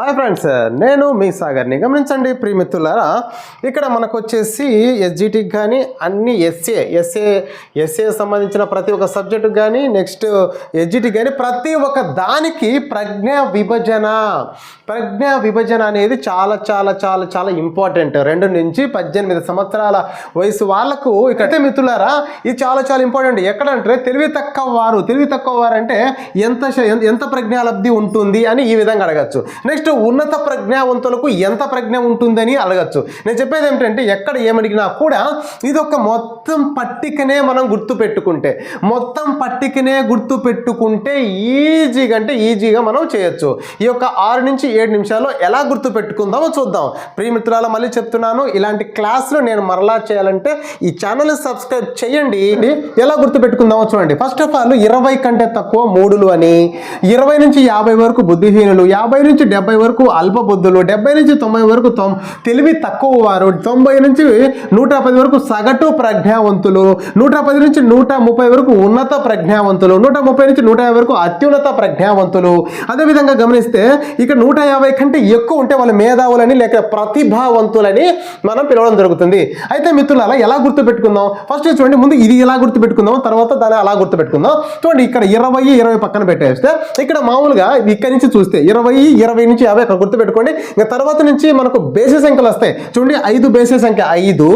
Hi friends నేను మీ సాగర్ని గమనించండి ప్రియమిత్రులారా. ఇక్కడ మనకు వచ్చేసి ఎస్జిటికి కానీ అన్ని ఎస్ఏ ఎస్ఏ ఎస్ఏ సంబంధించిన ప్రతి ఒక్క సబ్జెక్టుకి కానీ నెక్స్ట్ ఎస్జిటికి కానీ ప్రతి ఒక్క దానికి ప్రజ్ఞ విభజన. ప్రజ్ఞ విభజన అనేది చాలా చాలా చాలా చాలా ఇంపార్టెంట్ రెండు నుంచి పద్దెనిమిది సంవత్సరాల వయసు వాళ్ళకు ఇక్కడైతే మిత్రులారా ఇది చాలా చాలా ఇంపార్టెంట్ ఎక్కడంటే తెలివి తక్కువ వారు తెలివి తక్కువ వారు అంటే ఎంత ఎంత- ఎంత ప్రజ్ఞాలబ్ధి ఉంటుంది అని ఈ విధంగా అడగచ్చు. నెక్స్ట్ ఉన్నత ప్రజ్ఞావంతులకు ఎంత ప్రజ్ఞ ఉంటుందని అడగచ్చు. నేను చెప్పేది ఏమిటంటే ఎక్కడ ఏమడిగినా కూడా ఇది ఒక మొత్తం పట్టికనే మనం గుర్తు పెట్టుకుంటే మొత్తం పట్టికనే గుర్తు పెట్టుకుంటే ఈజీగా అంటే ఈజీగా మనం చేయొచ్చు. ఈ యొక్క ఆరు నుంచి ఏడు నిమిషాల్లో ఎలా గుర్తు పెట్టుకుందామో చూద్దాం. ప్రియమిత్రుల మళ్ళీ చెప్తున్నాను ఇలాంటి క్లాసులు నేను మరలా చేయాలంటే ఈ ఛానల్ని సబ్స్క్రైబ్ చేయండి. ఎలా గుర్తు పెట్టుకుందామో చూడండి. ఫస్ట్ ఆఫ్ ఆల్ ఇరవై కంటే తక్కువ మూడులు అని ఇరవై నుంచి యాభై వరకు బుద్ధిహీనులు యాభై నుంచి డెబ్బై వరకు అల్పబుద్ధులు డెబ్బై నుంచి తొంభై వరకు తొం తెలివి తక్కువ వారు తొంభై నుంచి నూట పది వరకు సగటు ప్రజ్ఞావంతులు నూట పది నుంచి నూట ముప్పై వరకు ఉన్నత ప్రజ్ఞావంతులు నూట ముప్పై నుంచి నూట యాభై వరకు అత్యున్నత ప్రజ్ఞావంతులు. అదేవిధంగా గమనిస్తే ఇక్కడ నూట యాభై కంటే ఎక్కువ ఉంటే వాళ్ళు మేధావులని లేక ప్రతిభావంతులని మనం పిలవడం జరుగుతుంది. అయితే మిత్రులు అలా ఎలా గుర్తు పెట్టుకుందాం ఫస్ట్ చూడండి ముందు ఇది ఎలా గుర్తుపెట్టుకుందాం? తర్వాత దాన్ని అలా గుర్తు పెట్టుకుందాం చూడండి ఇక్కడ ఇరవై ఇరవై పక్కన పెట్టేస్తే ఇక్కడ మామూలుగా ఇక్కడి నుంచి చూస్తే ఇరవై ఇరవై నుంచి యాభై అక్కడ గుర్తు పెట్టుకోండి ఇంకా తర్వాత నుంచి మనకు బేసి సంఖ్యలు వస్తాయి. చూడండి ఐదు బేసి సంఖ్య ఐదు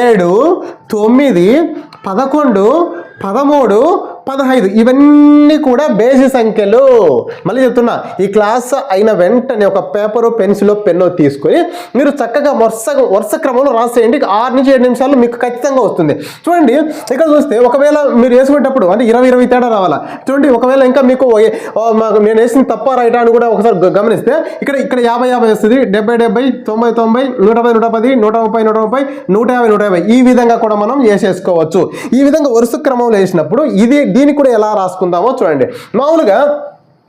ఏడు తొమ్మిది పదకొండు పదమూడు పదహైదు. ఇవన్నీ కూడా బేసి సంఖ్యలు. మళ్ళీ చెప్తున్నా ఈ క్లాస్ అయిన వెంటనే ఒక పేపరు పెన్సిల్ పెన్ను తీసుకొని మీరు చక్కగా వరుస వరుస క్రమంలో రాసేయండి. ఆరు నుంచి ఏడు నిమిషాలు మీకు ఖచ్చితంగా వస్తుంది. చూడండి ఇక్కడ చూస్తే ఒకవేళ మీరు వేసుకునేటప్పుడు అంటే ఇరవై ఇరవై తేడా రావాలా? చూడండి ఒకవేళ ఇంకా మీకు నేను వేసిన తప్ప రైటా అని కూడా ఒకసారి గమనిస్తే ఇక్కడ ఇక్కడ యాభై యాభై వస్తుంది. డెబ్బై డెబ్బై తొంభై తొంభై నూట పది నూట పది నూట ముప్పై నూట ముప్పై నూట యాభై నూట యాభై. ఈ విధంగా కూడా మనం వేసేసుకోవచ్చు. ఈ విధంగా వరుస క్రమంలో వేసినప్పుడు ఇది దీనికి కూడా ఎలా రాసుకుందామో చూడండి. మామూలుగా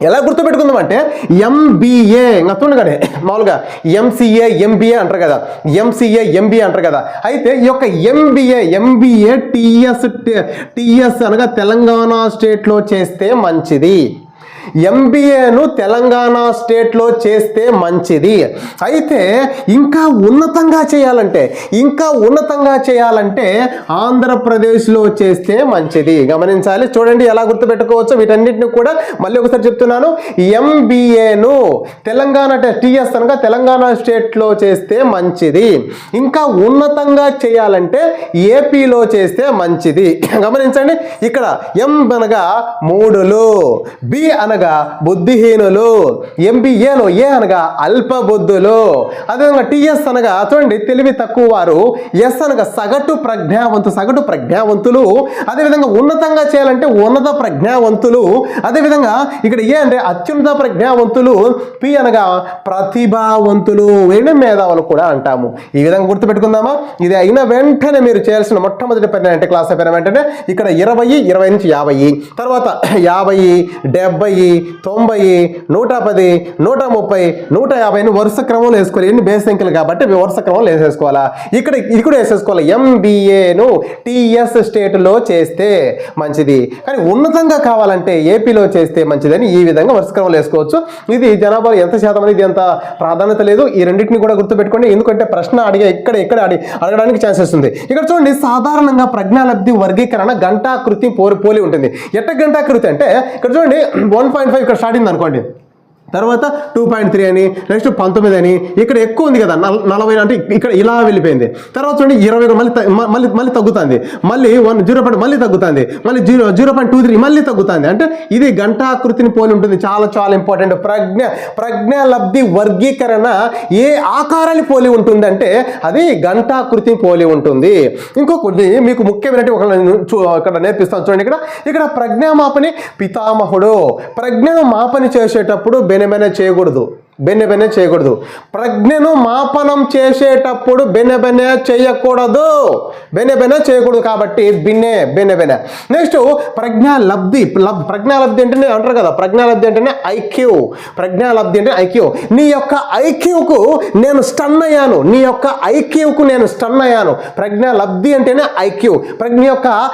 ఎలా గుర్తుపెట్టుకుందాం అంటే ఎంబీఏ ఇంకా చూడగానే మామూలుగా ఎంసీఏ ఎంబీఏ అంటారు కదా. ఎంసీఏ ఎంబీఏ అంటారు కదా. అయితే ఈ యొక్క ఎంబీఏ ఎంబీఏ టీఎస్ టిఎస్ అనగా తెలంగాణ స్టేట్లో చేస్తే మంచిది. ఎంబీఏను తెలంగాణ స్టేట్లో చేస్తే మంచిది. అయితే ఇంకా ఉన్నతంగా చేయాలంటే ఇంకా ఉన్నతంగా చేయాలంటే ఆంధ్రప్రదేశ్లో చేస్తే మంచిది. గమనించాలి. చూడండి ఎలా గుర్తుపెట్టుకోవచ్చు వీటన్నిటిని కూడా మళ్ళీ ఒకసారి చెప్తున్నాను. ఎంబీఏను తెలంగాణ టీఎస్ అనగా తెలంగాణ స్టేట్లో చేస్తే మంచిది. ఇంకా ఉన్నతంగా చేయాలంటే ఏపీలో చేస్తే మంచిది. గమనించండి. ఇక్కడ ఎం అనగా మూడులు బి అనగా బుద్ధిహీనులు. ఎంబీఏలో ఏ అనగా అల్ప బుద్ధులు అదేవిధంగా టీఎస్ అనగా చూడండి తెలివి తక్కువ వారు ఎస్ అనగా సగటు ప్రజ్ఞావంతు సగటు ప్రజ్ఞావంతులు. అదేవిధంగా ఉన్నతంగా చేయాలంటే ఉన్నత ప్రజ్ఞావంతులు. అదేవిధంగా ఇక్కడ ఏ అంటే అత్యున్నత ప్రజ్ఞావంతులు. పి అనగా ప్రతిభావంతులు. వేణు మేధావులు కూడా అంటాము. ఈ విధంగా గుర్తుపెట్టుకుందామా? ఇది అయిన వెంటనే మీరు చేయాల్సిన మొట్టమొదటి పని అంటే క్లాస్ అయిపోయిన వెంటనే ఇక్కడ ఇరవై ఇరవై నుంచి యాభై. తర్వాత యాభై డెబ్బై తొంభై నూట పది నూట ముప్పై నూట యాభైని వరుస క్రమంలో వేసుకోవాలి. ఎన్ని బేస్ సంఖ్యలు కాబట్టి వరుస క్రమంలో వేసేసుకోవాలా? ఇక్కడ ఇది కూడా వేసేసుకోవాలి. ఎంబీఏను టిఎస్ స్టేట్లో చేస్తే మంచిది. కానీ ఉన్నతంగా కావాలంటే ఏపీలో చేస్తే మంచిదని ఈ విధంగా వరుస క్రమంలో వేసుకోవచ్చు. ఇది జనాభాలో ఎంత శాతం అనేది అంత ప్రాధాన్యత లేదు. ఈ రెండింటిని కూడా గుర్తుపెట్టుకోండి. ఎందుకంటే ప్రశ్న అడిగే ఇక్కడ ఇక్కడ అడి అడగడానికి ఛాన్సెస్ ఉంది ఇక్కడ చూడండి సాధారణంగా ప్రజ్ఞాలబ్ధి వర్గీకరణ గంటాకృతి పోలి పోలి ఉంటుంది. ఎట్ట గంటాకృతి అంటే ఇక్కడ చూడండి వన్ పాయింట్ ఫైవ్ ఇక్కడ స్టార్టింగ్ అనుకోండి. తర్వాత టూ పాయింట్ త్రీ అని నెక్స్ట్ పంతొమ్మిది అని ఇక్కడ ఎక్కువ ఉంది కదా నల- నలభై అంటే ఇక్కడ ఇలా వెళ్ళిపోయింది. తర్వాత చూడండి ఇరవై మళ్ళీ మళ్ళీ మళ్ళీ తగ్గుతుంది. మళ్ళీ వన్ జీరో పాయింట్ మళ్ళీ తగ్గుతుంది. మళ్ళీ zero zero point two three మళ్ళీ తగ్గుతుంది. అంటే ఇది గంటాకృతిని పోలి ఉంటుంది. చాలా చాలా ఇంపార్టెంట్ ప్రజ్ఞ ప్రజ్ఞా లబ్ధి వర్గీకరణ ఏ ఆకారాన్ని పోలి ఉంటుంది అంటే అది గంటాకృతిని పోలి ఉంటుంది. ఇంకొకటి మీకు ముఖ్యమైనటువంటి ఒక చూ- ఇక్కడ నేర్పిస్తాను. చూడండి ఇక్కడ ఇక్కడ ప్రజ్ఞామాపని పితామహుడు. ప్రజ్ఞ మాపని చేసేటప్పుడు బెనబెన చేయకూడదు. బెన్నెబెన్నె చేయకూడదు. ప్రజ్ఞను మాపనం చేసేటప్పుడు బెన్నెబెన్నె చేయకూడదు. బెన్నెబెన్నె చేయకూడదు కాబట్టి బిన్నె బెన్నె నెక్స్ట్ ప్రజ్ఞాలబ్ధి లబ్ ప్రజ్ఞాలబ్ధి అంటేనే అంటారు కదా ప్రజ్ఞాలబ్ధి అంటేనే ఐక్యూ. ప్రజ్ఞాలబ్ధి అంటే ఐక్యూ. నీ యొక్క ఐక్యూకు నేను స్టన్ అయ్యాను. నీ యొక్క ఐక్యూకు నేను స్టన్ అయ్యాను. ప్రజ్ఞాలబ్ధి అంటేనే ఐక్యూ. ప్రజ్ఞ యొక్క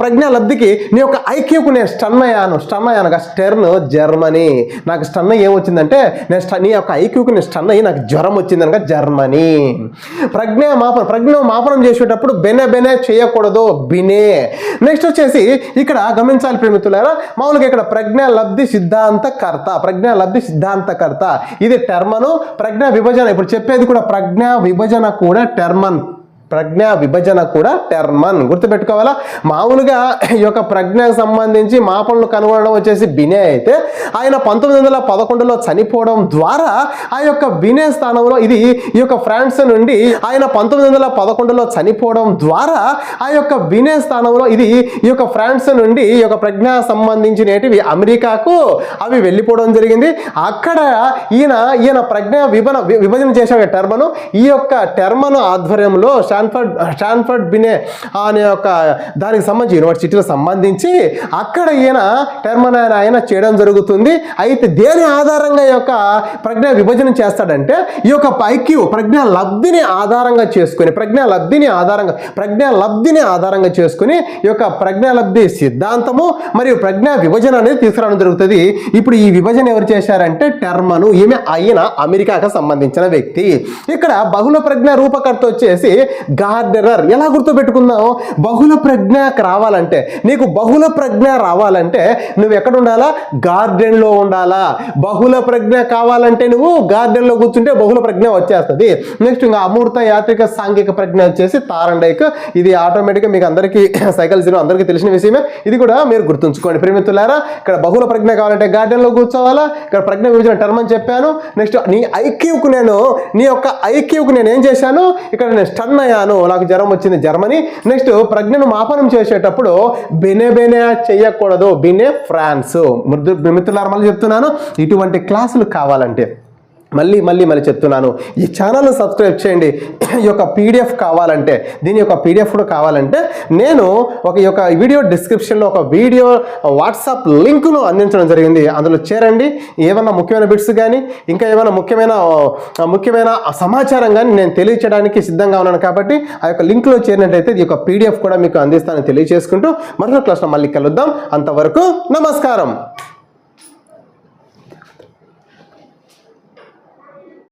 ప్రజ్ఞాలబ్ధికి నీ యొక్క ఐక్యూకు నేను స్టన్ అయ్యాను. స్టన్ అయ్యాను స్టెర్న్ జర్మనీ. నాకు స్టన్ ఏమొచ్చిందంటే నేను స్టన్ నీ యొక్క ఐక్యూకి నేను స్టన్ అయ్యి నాకు జ్వరం వచ్చింది అనగా జర్మనీ. ప్రజ్ఞ మాపన ప్రజ్ఞ మాపనం చేసేటప్పుడు బెనె బెనె చేయకూడదు బినే. నెక్స్ట్ వచ్చేసి ఇక్కడ గమనించాలి ప్రేమితులారా మామూలుగా ఇక్కడ ప్రజ్ఞ లబ్ధి సిద్ధాంతకర్త ప్రజ్ఞ లబ్ధి సిద్ధాంతకర్త ఇది టెర్మను ప్రజ్ఞ విభజన ఇప్పుడు చెప్పేది కూడా ప్రజ్ఞ విభజన కూడా టెర్మన్. ప్రజ్ఞా విభజన కూడా టెర్మన్. గుర్తుపెట్టుకోవాలా? మామూలుగా ఈ యొక్క ప్రజ్ఞకు సంబంధించి మాపలను కనుగొనడం వచ్చేసి బినే అయితే ఆయన పంతొమ్మిది వందల పదకొండులో చనిపోవడం ద్వారా ఆ యొక్క బినే స్థానంలో ఇది ఈ యొక్క ఫ్రాన్స్ నుండి ఆయన పంతొమ్మిది వందల పదకొండులో చనిపోవడం ద్వారా ఆ యొక్క బినే స్థానంలో ఇది ఈ యొక్క ఫ్రాన్స్ నుండి ఈ యొక్క ప్రజ్ఞ సంబంధించినవి అమెరికాకు అవి వెళ్ళిపోవడం జరిగింది. అక్కడ ఈయన ఈయన ప్రజ్ఞ విభజన విభజన చేసే టర్మను ఈ యొక్క టర్మను ఆధ్వర్యంలో స్టాన్ఫర్డ్ స్టాన్ఫర్డ్ బినే అనే ఒక దానికి సంబంధించి యూనివర్సిటీలకు సంబంధించి అక్కడ ఈయన టెర్మన్ ఆయన ఆయన చేయడం జరుగుతుంది. అయితే దేని ఆధారంగా ఈ యొక్క ప్రజ్ఞ విభజన చేస్తాడంటే ఈ యొక్క ఐక్యూ ప్రజ్ఞ లబ్ధిని ఆధారంగా చేసుకుని ప్రజ్ఞ లబ్ధిని ఆధారంగా ప్రజ్ఞ లబ్ధిని ఆధారంగా చేసుకుని ఈ యొక్క ప్రజ్ఞ లబ్ధి సిద్ధాంతము మరియు ప్రజ్ఞ విభజన అనేది తీసుకురావడం జరుగుతుంది. ఇప్పుడు ఈ విభజన ఎవరు చేశారంటే టెర్మను ఈమె అయిన అమెరికాకు సంబంధించిన వ్యక్తి. ఇక్కడ బహుళ ప్రజ్ఞ రూపకర్త వచ్చేసి గార్డెనర్ ఎలా గుర్తుపెట్టుకుందాం? బహుళ ప్రజ్ఞ రావాలంటే నీకు బహుళ ప్రజ్ఞ రావాలంటే నువ్వు ఎక్కడ ఉండాలా? గార్డెన్లో ఉండాలా. బహుళ ప్రజ్ఞ కావాలంటే నువ్వు గార్డెన్లో కూర్చుంటే బహుళ ప్రజ్ఞ వచ్చేస్తుంది. నెక్స్ట్ ఇంకా అమూర్త యాత్రిక సాంఘిక ప్రజ్ఞ వచ్చేసి తారండైక్. ఇది ఆటోమేటిక్గా మీకు అందరికీ సైకిల్ జీరో అందరికీ తెలిసిన విషయమే. ఇది కూడా మీరు గుర్తుంచుకోండి. ప్రేమితులారా ఇక్కడ బహుళ ప్రజ్ఞ కావాలంటే గార్డెన్లో కూర్చోవాలా? ఇక్కడ ప్రజ్ఞ విభజన టర్మ్ అని చెప్పాను. నెక్స్ట్ నీ ఐక్యూకు నేను నీ యొక్క ఐక్యూకు నేను ఏం చేశాను? ఇక్కడ నేను స్టన్ అయ్యాను. నాకు జ్వరం వచ్చింది జర్మనీ. నెక్స్ట్ ప్రజ్ఞను మాపనం చేసేటప్పుడు బెనే బెనే చేయకూడదు. బినే ఫ్రాన్స్. మృదు మిత్రులారా మళ్ళీ చెప్తున్నాను ఇటువంటి క్లాసులు కావాలంటే. మళ్ళీ మళ్ళీ మళ్ళీ చెప్తున్నాను. ఈ ఛానల్ను సబ్స్క్రైబ్ చేయండి. ఈ యొక్క పీడిఎఫ్ కావాలంటే దీని యొక్క పీడిఎఫ్ కూడా కావాలంటే నేను ఒక యొక్క వీడియో డిస్క్రిప్షన్లో ఒక వీడియో వాట్సాప్ లింకును అందించడం జరిగింది. అందులో చేరండి. ఏమైనా ముఖ్యమైన బిట్స్ కానీ ఇంకా ఏమైనా ముఖ్యమైన ముఖ్యమైన సమాచారం కానీ నేను తెలియచేయడానికి సిద్ధంగా ఉన్నాను కాబట్టి ఆ యొక్క లింక్లో చేరినట్టయితే ఈ యొక్క పీడిఎఫ్ కూడా మీకు అందిస్తానని తెలియజేసుకుంటూ మరొక క్లాస్లో మళ్ళీ కలుద్దాం. అంతవరకు నమస్కారం.